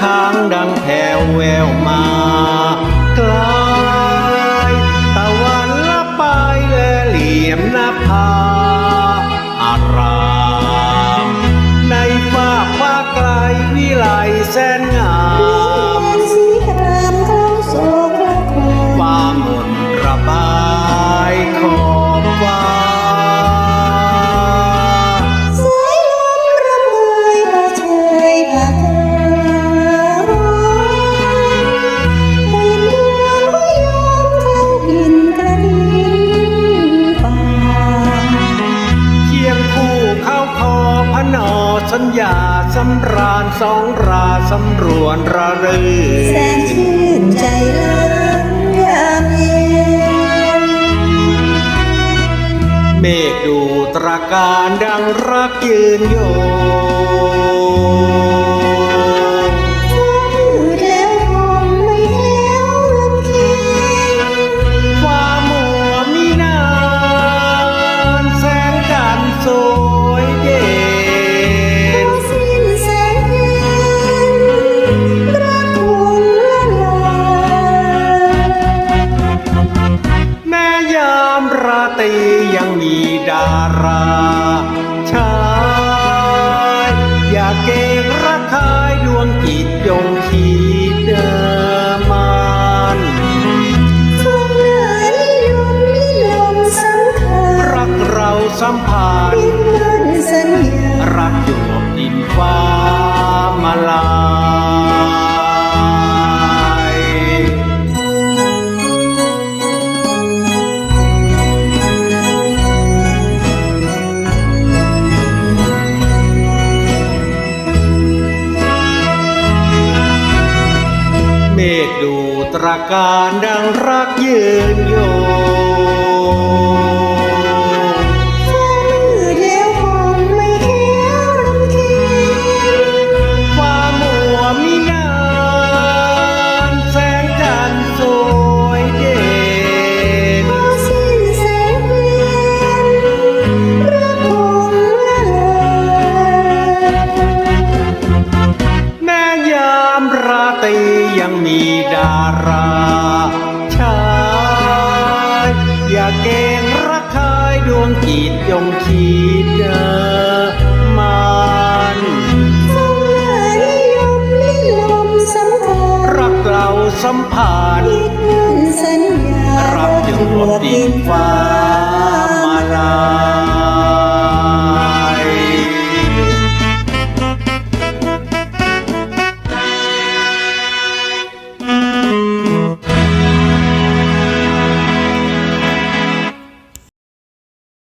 ค้างดังแผ่วแววมาไกลตะวันละไปและเหลี่ยมนภาอาราม ในฟ้าฟ้าไกลวิไลแสนงามสีรามเข้าโศกรักฟ้ามนระบายขอบฟ้า สัญญาสำราญสองราสำรวนระเริงแสงชื่นใจล้งยามเย็นเมฆดูตรการดังรักยืนโยความมัวมีนานแสงกันทร์ ราตรียังมีดาราชายอย่าเก่งระคายดวงจิตยงขีดเดิมมันฟังเหนือนิยมนิยมสำคัญรักเราสัมพันยึธ์ เมฆดูตราการดังรักยืนยง มีดาราชายอย่าเก่งรักใคายดวงจิตยงขีดเดอมันฟังเหนือนิยมนิยมสำคัญรักเราสัมพันธ์ยึดมั่นสัญญารับอยู่บนดินฟ้า